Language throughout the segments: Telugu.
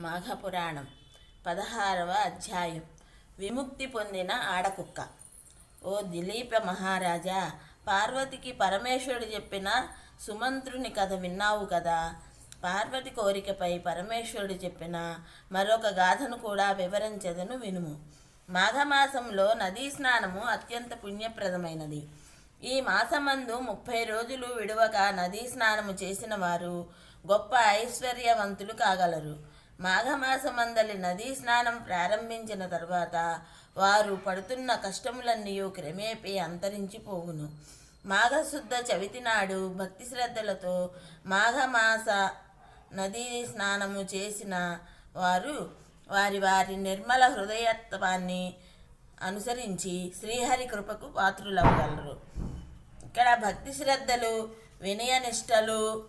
మాఘపురాణం పదహారవ అధ్యాయం. విముక్తి పొందిన ఆడకుక్క. ఓ దిలీప మహారాజా పార్వతికి పరమేశ్వరుడు చెప్పిన సుమంత్రుని కథ విన్నావు కదా? పార్వతి కోరికపై పరమేశ్వరుడు చెప్పిన మరొక గాథను కూడా వివరించదను వినుము. మాఘమాసంలో నదీ స్నానము అత్యంత పుణ్యప్రదమైనది. ఈ మాసమందు ముప్పై రోజులు విడవక నదీ స్నానము చేసిన వారు గొప్ప ఐశ్వర్యవంతులు కాగలరు. మాఘమాసమందలి నదీ స్నానం ప్రారంభించిన తర్వాత వారు పడుతున్న కష్టములన్నీ క్రమేపీ అంతరించిపోవును. మాఘశుద్ధ చవితి నాడు భక్తి శ్రద్ధలతో మాఘమాస నదీ స్నానము చేసిన వారు వారి వారి నిర్మల హృదయత్వాన్ని అనుసరించి శ్రీహరి కృపకు పాత్రులవ్వగలరు. ఇక్కడ భక్తి శ్రద్ధలు వినయనిష్టలు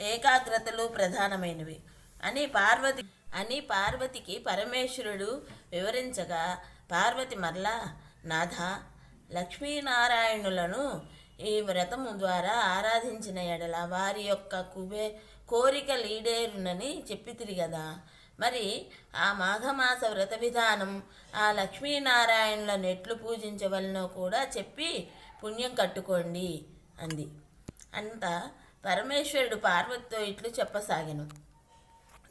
ఏకాగ్రతలు ప్రధానమైనవి. అని పార్వతి అని పార్వతికి పరమేశ్వరుడు వివరించగా పార్వతి మరలా నాథ లక్ష్మీనారాయణులను ఈ వ్రతము ద్వారా ఆరాధించిన ఎడల వారి యొక్క కుబే కోరిక లీడేరునని చెప్పితిరి కదా మరి ఆ మాఘమాస వ్రత విధానం ఆ లక్ష్మీనారాయణులను ఎట్లు పూజించవలనో కూడా చెప్పి పుణ్యం కట్టుకోండి అంది. అంత పరమేశ్వరుడు పార్వతితో ఇట్లు చెప్పసాగాను.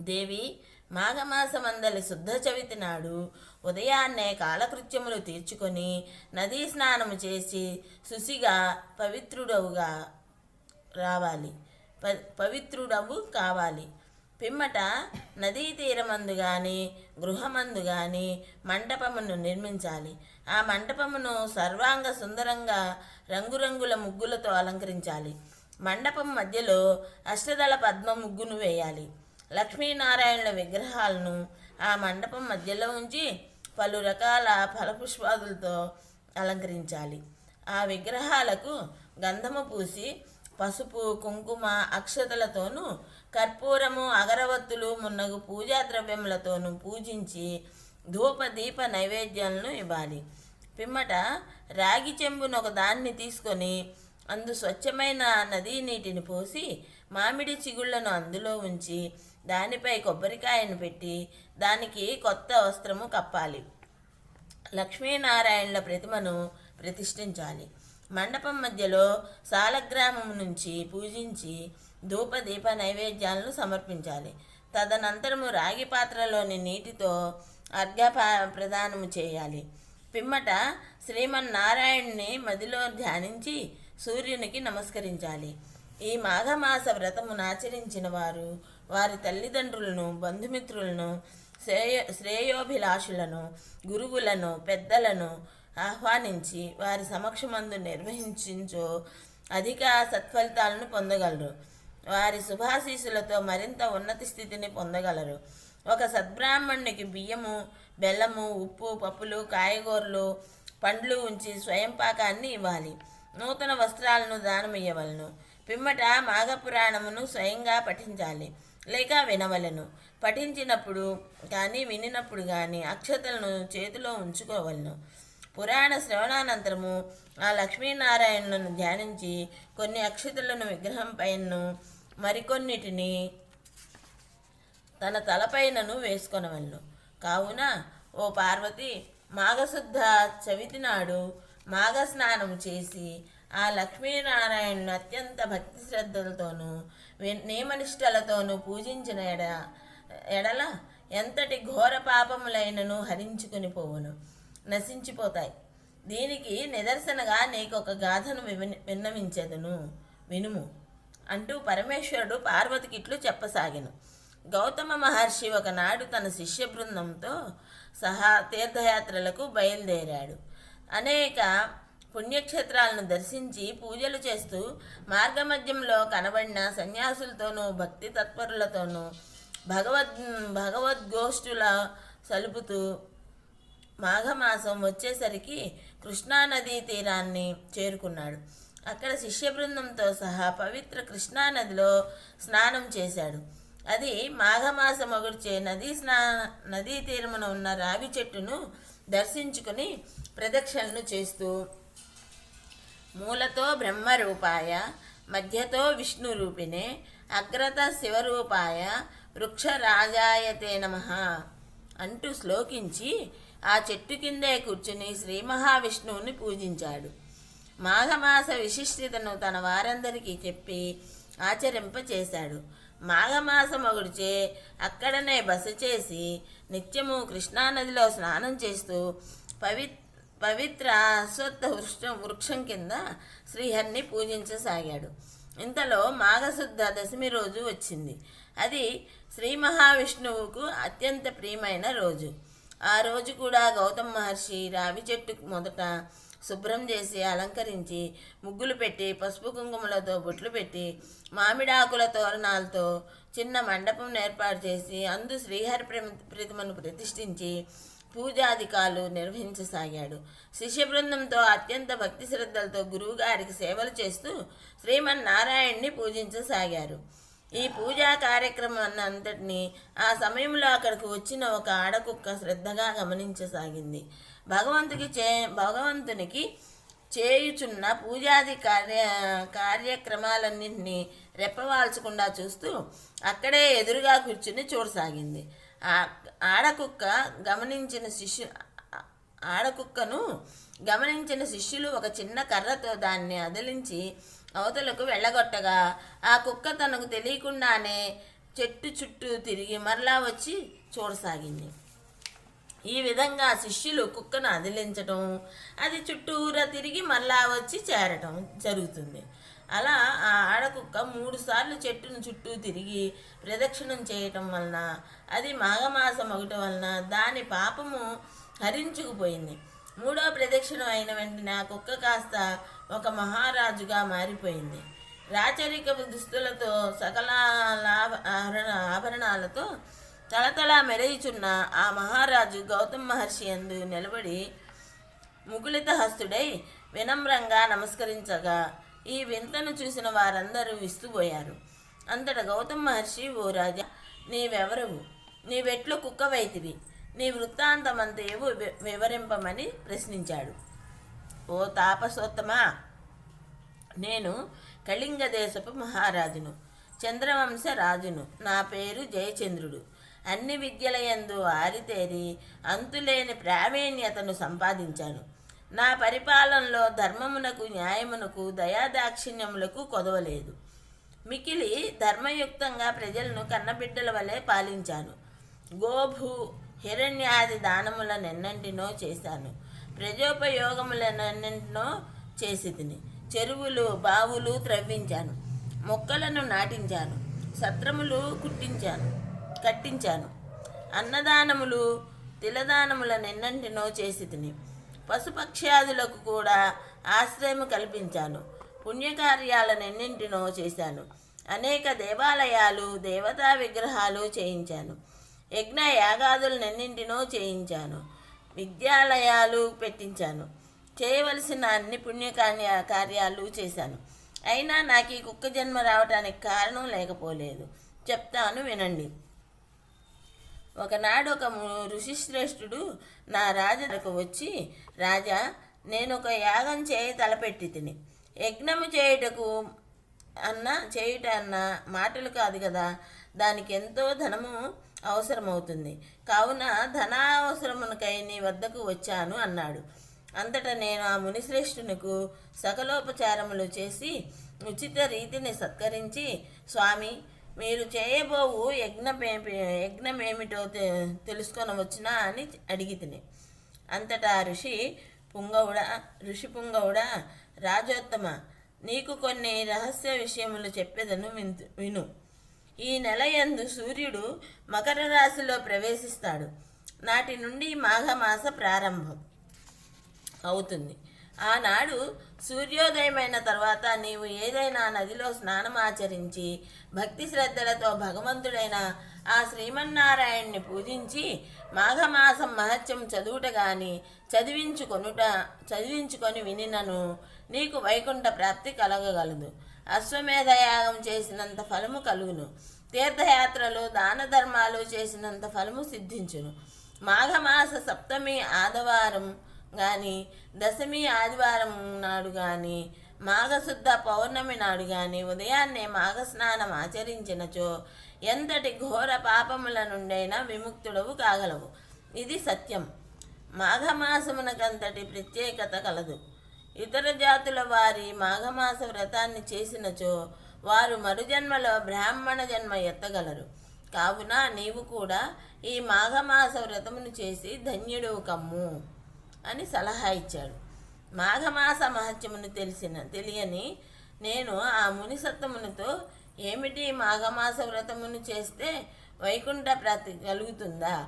దేవి మాఘమాసమందలి శుద్ధ చవితి నాడు ఉదయాన్నే కాలకృత్యములు తీర్చుకొని నదీ స్నానము చేసి శుసిగా పవిత్రుడవుగా రావాలి. ప పవిత్రుడవు కావాలి. పిమ్మట నదీ తీరమందు కానీ గృహమందు కానీ మంటపమును నిర్మించాలి. ఆ మంటపమును సర్వాంగ సుందరంగా రంగురంగుల ముగ్గులతో అలంకరించాలి. మండపం మధ్యలో అష్టదళ పద్మ ముగ్గును వేయాలి. లక్ష్మీనారాయణుల విగ్రహాలను ఆ మండపం మధ్యలో ఉంచి పలు రకాల ఫలపుష్పాదులతో అలంకరించాలి. ఆ విగ్రహాలకు గంధము పూసి పసుపు కుంకుమ అక్షతలతోనూ కర్పూరము అగరవత్తులు మున్నగు పూజా ద్రవ్యములతోనూ పూజించి ధూప దీప నైవేద్యాలను ఇవ్వాలి. పిమ్మట రాగి చెంబును ఒక దాన్ని తీసుకొని అందు స్వచ్ఛమైన నదీ నీటిని పోసి మామిడి చిగుళ్ళను అందులో ఉంచి దానిపై కొబ్బరికాయను పెట్టి దానికి కొత్త వస్త్రము కప్పాలి. లక్ష్మీనారాయణుల ప్రతిమను ప్రతిష్ఠించాలి. మండపం మధ్యలో సాలగ్రామం నుంచి పూజించి ధూప దీప నైవేద్యాలను సమర్పించాలి. తదనంతరము రాగి పాత్రలోని నీటితో అర్ఘ ప్రదానము చేయాలి. పిమ్మట శ్రీమన్నారాయణ్ణి మదిలో ధ్యానించి సూర్యునికి నమస్కరించాలి. ఈ మాఘమాస వ్రతమును ఆచరించిన వారు వారి తల్లిదండ్రులను బంధుమిత్రులను శ్రేయ శ్రేయోభిలాషులను గురువులను పెద్దలను ఆహ్వానించి వారి సమక్షమందు నిర్వహించో అధిక సత్ఫలితాలను పొందగలరు. వారి శుభాశీసులతో మరింత ఉన్నత స్థితిని పొందగలరు. ఒక సద్బ్రాహ్మణునికి బియ్యము బెల్లము ఉప్పు పప్పులు కాయగూరలు పండ్లు ఉంచి స్వయం పాకాన్ని ఇవ్వాలి. నూతన వస్త్రాలను దానమియ్యవలను పిమ్మట మాఘపురాణమును స్వయంగా పఠించాలి. లేక వినవలను. పఠించినప్పుడు కానీ వినినప్పుడు కానీ అక్షతలను చేతిలో ఉంచుకోవలను. పురాణ శ్రవణానంతరము ఆ లక్ష్మీనారాయణులను ధ్యానించి కొన్ని అక్షతలను విగ్రహం పైనను మరికొన్నిటిని తన తలపైనను వేసుకొనవలను. కావున ఓ పార్వతి మాఘశుద్ధ చవితి నాడు మాఘ స్నానం చేసి ఆ లక్ష్మీనారాయణను అత్యంత భక్తి శ్రద్ధలతోనూ నియమనిష్టలతోనూ పూజించిన ఎడ ఎడల ఎంతటి ఘోర పాపములైనను హరించుకుని పోవును. నశించిపోతాయి. దీనికి నిదర్శనగా నీకు ఒక గాథను విన్నవించదును. వినుము. అంటూ పరమేశ్వరుడు పార్వతికి ఇట్లు చెప్పసాగిను. గౌతమ మహర్షి ఒకనాడు తన శిష్య బృందంతో సహా తీర్థయాత్రలకు బయలుదేరాడు. అనేక పుణ్యక్షేత్రాలను దర్శించి పూజలు చేస్తూ మార్గమధ్యంలో కనబడిన సన్యాసులతోనూ భక్తి తత్పరులతోనూ భగవద్ భగవద్గోష్ఠుల సలుపుతూ మాఘమాసం వచ్చేసరికి కృష్ణానదీ తీరాన్ని చేరుకున్నాడు. అక్కడ శిష్య బృందంతో సహా పవిత్ర కృష్ణానదిలో స్నానం చేశాడు. అది మాఘమాసం ఒగర్చే నదీ స్నా నదీ తీరమున ఉన్న రావి చెట్టును దర్శించుకుని ప్రదక్షిణలు చేస్తూ మూలతో బ్రహ్మరూపాయ మధ్యతో విష్ణు రూపిణే అగ్రత శివరూపాయ వృక్షరాజాయతే నమ అంటూ శ్లోకించి ఆ చెట్టు కిందే కూర్చుని శ్రీ మహావిష్ణువుని పూజించాడు. మాఘమాస విశిష్టతను తన వారందరికీ చెప్పి ఆచరింపచేశాడు. మాఘమాసం అక్కడనే బస చేసి నిత్యము కృష్ణానదిలో స్నానం చేస్తూ పవిత్ర పవిత్ర అశ్వత్థ వృక్షం వృక్షం కింద శ్రీహరిని పూజించసాగాడు. ఇంతలో మాఘశుద్ధ దశమి రోజు వచ్చింది. అది శ్రీ మహావిష్ణువుకు అత్యంత ప్రియమైన రోజు. ఆ రోజు కూడా గౌతమ్ మహర్షి రావి చెట్టు మొదట శుభ్రం చేసి అలంకరించి ముగ్గులు పెట్టి పసుపు కుంకుమలతో బొట్లు పెట్టి మామిడాకుల తోరణాలతో చిన్న మండపం ఏర్పాటు చేసి అందు శ్రీహరి ప్రమి- ప్రతిమను ప్రతిష్ఠించి పూజాధికాలు నిర్వహించసాగాడు. శిష్య బృందంతో అత్యంత భక్తి శ్రద్ధలతో గురువుగారికి సేవలు చేస్తూ శ్రీమన్నారాయణ్ణి పూజించసాగారు. ఈ పూజా కార్యక్రమం అంతటినీ ఆ సమయంలో అక్కడికి వచ్చిన ఒక ఆడకుక్క శ్రద్ధగా గమనించసాగింది. భగవంతుకి చే భగవంతునికి చేయుచున్న పూజాది కార్య కార్యక్రమాలన్నింటినీ రెప్పవాల్చకుండా చూస్తూ అక్కడే ఎదురుగా కూర్చుని చూడసాగింది. ఆ ఆడకుక్క గమనించిన శిష్యు ఆడకుక్కను గమనించిన శిష్యులు ఒక చిన్న కర్రతో దాన్ని అదిలించి అవతలకు వెళ్ళగొట్టగా ఆ కుక్క తనకు తెలియకుండానే చెట్టు చుట్టూ తిరిగి మరలా వచ్చి చూడసాగింది. ఈ విధంగా శిష్యులు కుక్కను అదిలించటం అది చుట్టూరా తిరిగి మరలా వచ్చి చేరటం జరుగుతుంది. అలా ఆ ఆడకుక్క మూడుసార్లు చెట్టును చుట్టూ తిరిగి ప్రదక్షిణం చేయటం వలన అది మాఘమాసం ఒకటి వలన దాని పాపము హరించుకుపోయింది. మూడో ప్రదక్షిణం అయిన వెంటనే ఆ కుక్క కాస్త ఒక మహారాజుగా మారిపోయింది. రాచరిక దుస్తులతో సకల లాభ ఆభరణ ఆభరణాలతో తలతలా మెరయిచున్న ఆ మహారాజు గౌతమ్ మహర్షి అందు నిలబడి ముకులిత హస్తుడై వినమ్రంగా నమస్కరించగా ఈ వింతను చూసిన వారందరూ విస్తుపోయారు. అంతట గౌతమ్ మహర్షి ఓ రాజా నీవెవరవు? నీవెట్లు కుక్కవైతివి నీ వృత్తాంతమంతేవు వి- వివరింపమని ప్రశ్నించాడు. ఓ తాపసోత్తమా! నేను కళింగ దేశపు మహారాజును చంద్రవంశ రాజును. నా పేరు జయచంద్రుడు. అన్ని విద్యలయందు ఆరితేరి అంతులేని ప్రావీణ్యతను సంపాదించాను. నా పరిపాలనలో ధర్మమునకు న్యాయమునకు దయాదాక్షిణ్యములకు కొదవలేదు. మికిలి ధర్మయుక్తంగా ప్రజలను కన్నబిడ్డల వలె పాలించాను. గోభూ హిరణ్యాది దానములనెన్నంటినో చేశాను. ప్రజోపయోగములనెన్నింటినో చేసి తిని చెరువులు బావులు త్రవ్వించాను. మొక్కలను నాటించాను. సత్రములు కుట్టించాను కట్టించాను. అన్నదానములు తిలదానములనెన్నంటినో చేసి తిని పశుపక్ష్యాదులకు కూడా ఆశ్రయం కల్పించాను. పుణ్యకార్యాలనెన్నింటినో చేశాను. అనేక దేవాలయాలు దేవతా విగ్రహాలు చేయించాను. యజ్ఞ యాగాదులనెన్నింటినో చేయించాను. విద్యాలయాలు పెట్టించాను. చేయవలసిన అన్ని పుణ్యకార్య కార్యాలు చేశాను. అయినా నాకు ఈ కుక్క జన్మ రావటానికి కారణం లేకపోలేదు. చెప్తాను వినండి. ఒకనాడు ఒక ము- ఋషిశ్రేష్ఠుడు నా రాజులకు వచ్చి రాజా నేను ఒక యాగం చేయి తలపెట్టి తిని. యజ్ఞము చేయుటకు అన్న చేయుట అన్న మాటలు కాదు కదా. దానికి ఎంతో ధనము అవసరమవుతుంది. కావున ధనావసరమునకై నీ వద్దకు వచ్చాను అన్నాడు. అంతటా నేను ఆ మునిశ్రేష్ఠునికు సకలోపచారములు చేసి ఉచిత రీతిని సత్కరించి స్వామి మీరు చేయబోవు యజ్ఞమే యజ్ఞమేమిటో తె తెలుసుకొనవచ్చునా అని అడిగి తిని అంతటా ఋషి పుంగవుడ ఋషి పుంగవుడ రాజోత్తమ నీకు కొన్ని రహస్య విషయములు చెప్పేదను విను. ఈ నెల యందు సూర్యుడు మకర రాశిలో ప్రవేశిస్తాడు. నాటి నుండి మాఘమాస ప్రారంభం అవుతుంది. ఆనాడు సూర్యోదయమైన తర్వాత నీవు ఏదైనా నదిలో స్నానం ఆచరించి భక్తి శ్రద్ధలతో భగవంతుడైన ఆ శ్రీమన్నారాయణ్ణి పూజించి మాఘమాసం మహత్యం చదువుట గాని చదివించుకొనుట చదివించుకొని వినినను. నీకు వైకుంఠ ప్రాప్తి కలగగలదు. అశ్వమేధ యాగం చేసినంత ఫలము కలుగును. తీర్థయాత్రలు దాన ధర్మాలు చేసినంత ఫలము సిద్ధించును. మాఘమాస సప్తమి ఆదివారం కానీ దశమి ఆదివారం నాడు కానీ మాఘశుద్ధ పౌర్ణమి నాడు కానీ ఉదయాన్నే మాఘస్నానం ఆచరించినచో ఎంతటి ఘోర పాపముల నుండైనా విముక్తుడవు కాగలవు. ఇది సత్యం. మాఘమాసమునకంతటి ప్రత్యేకత కలదు. ఇతర జాతుల వారి మాఘమాస వ్రతాన్ని చేసినచో వారు మరుజన్మలో బ్రాహ్మణ జన్మ ఎత్తగలరు. కావున నీవు కూడా ఈ మాఘమాస వ్రతమును చేసి ధన్యుడు కమ్ము. అని సలహా ఇచ్చాడు. మాఘమాస మహత్యమును తెలిసిన తెలియని నేను ఆ మునిసత్తమునితో ఏమిటి మాఘమాస వ్రతమును చేస్తే వైకుంఠ ప్రాప్తి కలుగుతుందా?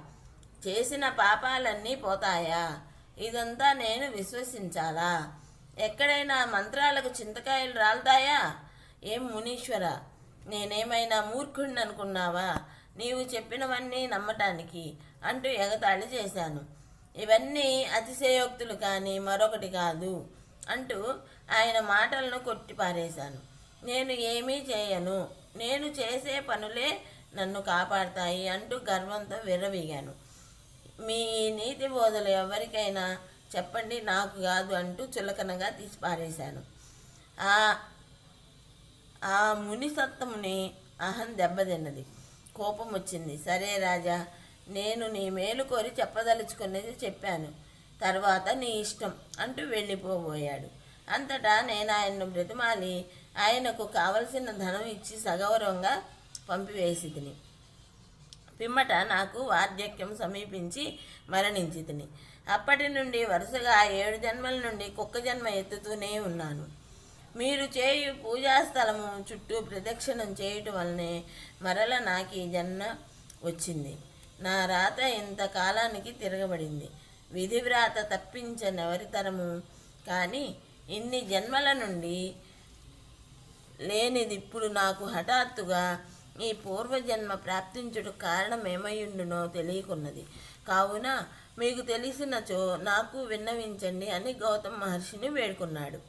చేసిన పాపాలన్నీ పోతాయా? ఇదంతా నేను విశ్వసించాలా? ఎక్కడైనా మంత్రాలకు చింతకాయలు రాలుతాయా? ఏం మునీశ్వర? నేనేమైనా మూర్ఖుడిని అనుకున్నావా నీవు చెప్పినవన్నీ నమ్మటానికి అంటూ ఎగతాళి చేశాను. ఇవన్నీ అతిశయోక్తులు కానీ మరొకటి కాదు అంటూ ఆయన మాటలను కొట్టిపారేశాను. నేను ఏమీ చేయను. నేను చేసే పనులే నన్ను కాపాడతాయి అంటూ గర్వంతో విర్రవీగాను. మీ నీతి బోధలు ఎవరికైనా చెప్పండి నాకు కాదు అంటూ చులకనగా తీసి పారేశాను ఆ ఆ మునిసత్తముని అహం దెబ్బతిన్నది. కోపం వచ్చింది సరే రాజా నేను నీ మేలు కోరి చెప్పదలుచుకునేది చెప్పాను. తర్వాత నీ ఇష్టం అంటూ వెళ్ళిపోబోయాడు. అంతటా నేను ఆయన్ను బ్రతిమాలి ఆయనకు కావలసిన ధనం ఇచ్చి సగౌరవంగా పంపివేసి తిని పిమ్మట నాకు వార్ధక్యం సమీపించి మరణించి తిని అప్పటి నుండి వరుసగా ఏడు జన్మల నుండి కుక్క జన్మ ఎత్తుతూనే ఉన్నాను. మీరు చేయు పూజాస్థలము చుట్టూ ప్రదక్షిణం చేయటం వల్లనే మరల నాకు ఈ జన్మ వచ్చింది. నా రాత ఇంతకాలానికి తిరగబడింది. విధివ్రాత తప్పించనెవరితరము కానీ ఇన్ని జన్మల నుండి లేనిది ఇప్పుడు నాకు హఠాత్తుగా ఈ పూర్వజన్మ ప్రాప్తించుడు కారణం ఏమయ్యుండునో తెలియకున్నది. కావున మీకు తెలిసినచో నాకు విన్నవించండి అని గౌతమ్ మహర్షిని వేడుకున్నాడు.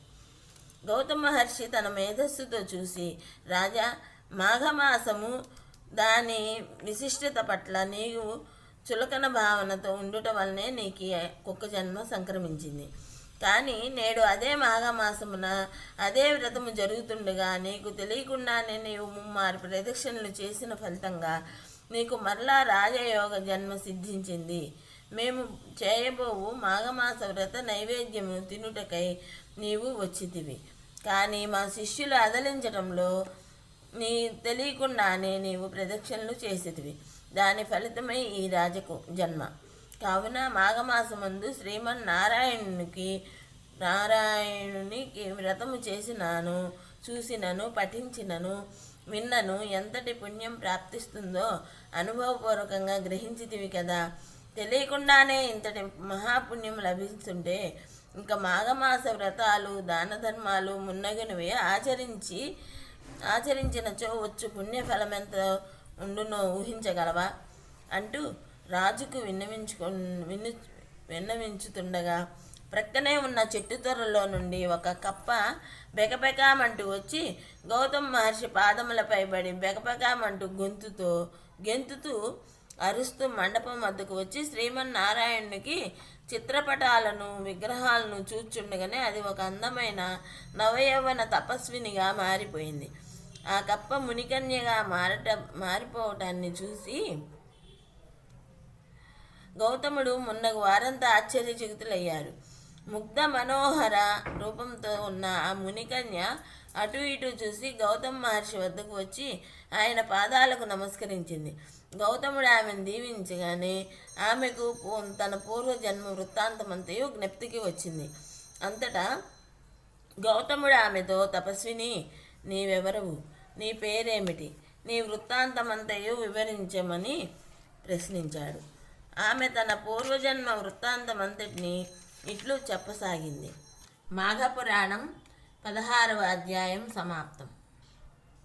గౌతమ మహర్షి తన మేధస్సుతో చూసి రాజా మాఘమాసము దాని విశిష్టత పట్ల నీవు చులకన భావనతో ఉండుట వల్లనే నీకు ఈ కుక్క జన్మ సంక్రమించింది. కానీ నేడు అదే మాఘమాసమున అదే వ్రతము జరుగుతుండగా నీకు తెలియకుండానే నీవు ముమ్మారు ప్రదక్షిణలు చేసిన ఫలితంగా నీకు మరలా రాజయోగ జన్మ సిద్ధించింది. మేము చేయబోవు మాఘమాస వ్రత నైవేద్యము తినుటకై నీవు వచ్చితివి. కానీ మా శిష్యులు అదలించడంలో నీ తెలియకుండానే నీవు ప్రదక్షిణలు చేసేటివి. దాని ఫలితమై ఈ రాజకు జన్మ. కావున మాఘమాసమందు శ్రీమన్నారాయణునికి నారాయణునికి వ్రతము చేసినాను చూసినను పఠించినను విన్నను ఎంతటి పుణ్యం ప్రాప్తిస్తుందో అనుభవపూర్వకంగా గ్రహించితివి కదా. తెలియకుండానే ఇంతటి మహాపుణ్యం లభిస్తుంటే ఇంకా మాఘమాస వ్రతాలు దాన ధర్మాలు మున్నగినవి ఆచరించి ఆచరించినచో వచ్చు పుణ్యఫలమెంత ఉండునో ఊహించగలవా? అంటూ రాజుకు విన్నవించుకు విన్ను విన్నవించుతుండగా ప్రక్కనే ఉన్న చెట్టు తొర్రలో నుండి ఒక కప్ప బెకబెకామంటూ వచ్చి గౌతమ్ మహర్షి పాదములపై పడి బెకబెకామంటూ గొంతుతో గెంతుతూ అరుస్తూ మండపం వద్దకు వచ్చి శ్రీమన్నారాయణునికి చిత్రపటాలను విగ్రహాలను చూచుండగానే అది ఒక అందమైన నవయౌవన తపస్వినిగా మారిపోయింది. ఆ కప్ప మునికన్యగా మారట మారిపోవటాన్ని చూసి గౌతముడు మొన్న వారంతా ఆశ్చర్యచకితులయ్యారు. ముగ్ధ మనోహర రూపంతో ఉన్న ఆ మునికన్య అటు ఇటు చూసి గౌతమ్ మహర్షి వద్దకు వచ్చి ఆయన పాదాలకు నమస్కరించింది. గౌతముడు ఆమెను దీవించగానే ఆమెకు పూ- తన పూర్వజన్మ వృత్తాంతమంతయు జ్ఞప్తికి వచ్చింది. అంతటా గౌతముడు ఆమెతో తపస్విని నీవెవరవు? నీ పేరేమిటి? నీ వృత్తాంతమంతయు వివరించమని ప్రశ్నించాడు. ఆమె తన పూర్వజన్మ వృత్తాంతమంతటిని ఇట్లు చెప్పసాగింది. మాఘపురాణం పదహారవ అధ్యాయం సమాప్తం.